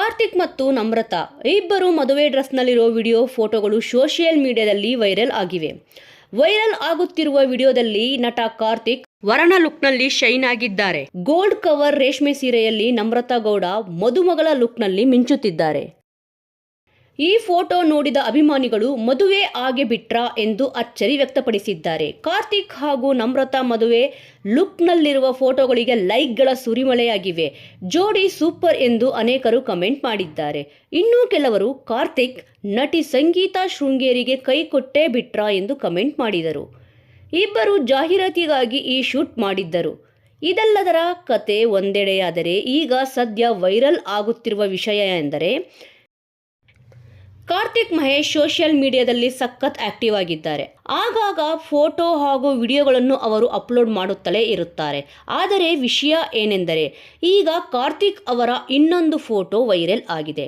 ಕಾರ್ತಿಕ್ ಮತ್ತು ನಮ್ರತಾ ಇಬ್ಬರು ಮದುವೆ ಡ್ರೆಸ್ನಲ್ಲಿರೋ ವಿಡಿಯೋ ಫೋಟೋಗಳು ಸೋಷಿಯಲ್ ಮೀಡಿಯಾದಲ್ಲಿ ವೈರಲ್ ಆಗಿವೆ. ವೈರಲ್ ಆಗುತ್ತಿರುವ ವಿಡಿಯೋದಲ್ಲಿ ನಟ ಕಾರ್ತಿಕ್ ವರಣ ಲುಕ್ನಲ್ಲಿ ಶೈನ್ ಆಗಿದ್ದಾರೆ. ಗೋಲ್ಡ್ ಕವರ್ ರೇಷ್ಮೆ ಸೀರೆಯಲ್ಲಿ ನಮ್ರತಾ ಗೌಡ ಮದುಮಗಳ ಲುಕ್ನಲ್ಲಿ ಮಿಂಚುತ್ತಿದ್ದಾರೆ. ಈ ಫೋಟೋ ನೋಡಿದ ಅಭಿಮಾನಿಗಳು ಮದುವೆ ಆಗೆ ಬಿಟ್ರಾ ಎಂದು ಅಚ್ಚರಿ ವ್ಯಕ್ತಪಡಿಸಿದ್ದಾರೆ. ಕಾರ್ತಿಕ್ ಹಾಗೂ ನಮ್ರತಾ ಮದುವೆ ಲುಕ್ನಲ್ಲಿರುವ ಫೋಟೋಗಳಿಗೆ ಲೈಕ್ಗಳ ಸುರಿಮಳೆಯಾಗಿವೆ. ಜೋಡಿ ಸೂಪರ್ ಎಂದು ಅನೇಕರು ಕಮೆಂಟ್ ಮಾಡಿದ್ದಾರೆ. ಇನ್ನೂ ಕೆಲವರು ಕಾರ್ತಿಕ್ ನಟಿ ಸಂಗೀತಾ ಶೃಂಗೇರಿಗೆ ಕೈ ಕೊಟ್ಟೇ ಬಿಟ್ರಾ ಎಂದು ಕಮೆಂಟ್ ಮಾಡಿದರು. ಇಬ್ಬರು ಜಾಹೀರಾತಿಗಾಗಿ ಈ ಶೂಟ್ ಮಾಡಿದ್ದರು. ಇದೆಲ್ಲದರ ಕತೆ ಒಂದೆಡೆಯಾದರೆ ಈಗ ಸದ್ಯ ವೈರಲ್ ಆಗುತ್ತಿರುವ ವಿಷಯ ಎಂದರೆ ಕಾರ್ತಿಕ್ ಮಹೇಶ್ ಸೋಷಿಯಲ್ ಮೀಡಿಯಾದಲ್ಲಿ ಸಖತ್ ಆಕ್ಟಿವ್ ಆಗಿದ್ದಾರೆ. ಆಗಾಗ ಫೋಟೋ ಹಾಗೂ ವಿಡಿಯೋಗಳನ್ನು ಅವರು ಅಪ್ಲೋಡ್ ಮಾಡುತ್ತಲೇ ಇರುತ್ತಾರೆ. ಆದರೆ ವಿಷಯ ಏನೆಂದರೆ, ಈಗ ಕಾರ್ತಿಕ್ ಅವರ ಇನ್ನೊಂದು ಫೋಟೋ ವೈರಲ್ ಆಗಿದೆ.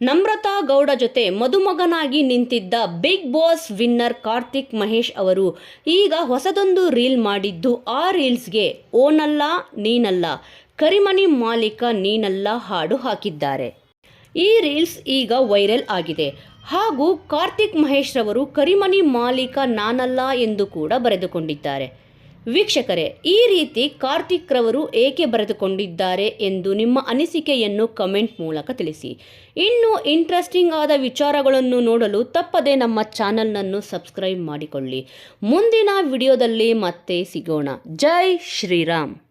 ನಮ್ರತಾ ಗೌಡ ಜೊತೆ ಮದುಮಗನಾಗಿ ನಿಂತಿದ್ದ big boss winner Karthik Mahesh ಅವರು ಈಗ ಹೊಸದೊಂದು ರೀಲ್ ಮಾಡಿದ್ದು, ಆ ರೀಲ್ಸ್ಗೆ ಓನಲ್ಲ, ನೀನಲ್ಲ, ಕರಿಮನಿ ಮಾಲೀಕ ನೀನಲ್ಲ ಹಾಡು ಹಾಕಿದ್ದಾರೆ. ಈ ರೀಲ್ಸ್ ಈಗ ವೈರಲ್ ಆಗಿದೆ. ಹಾಗೂ ಕಾರ್ತಿಕ್ ಮಹೇಶ್ ರವರು ಕರಿಮನಿ ಮಾಲೀಕ ನಾನಲ್ಲ ಎಂದು ಕೂಡ ಬರೆದುಕೊಂಡಿದ್ದಾರೆ. ವೀಕ್ಷಕರೇ, ಈ ರೀತಿ ಕಾರ್ತಿಕ್ ರವರು ಏಕೆ ಬರೆದುಕೊಂಡಿದ್ದಾರೆ ಎಂದು ನಿಮ್ಮ ಅನಿಸಿಕೆಯನ್ನು ಕಮೆಂಟ್ ಮೂಲಕ ತಿಳಿಸಿ. ಇನ್ನು ಇಂಟ್ರೆಸ್ಟಿಂಗ್ ಆದ ವಿಚಾರಗಳನ್ನು ನೋಡಲು ತಪ್ಪದೆ ನಮ್ಮ ಚಾನಲ್ನನ್ನು ಸಬ್ಸ್ಕ್ರೈಬ್ ಮಾಡಿಕೊಳ್ಳಿ. ಮುಂದಿನ ವಿಡಿಯೋದಲ್ಲಿ ಮತ್ತೆ ಸಿಗೋಣ. ಜೈ ಶ್ರೀರಾಮ್.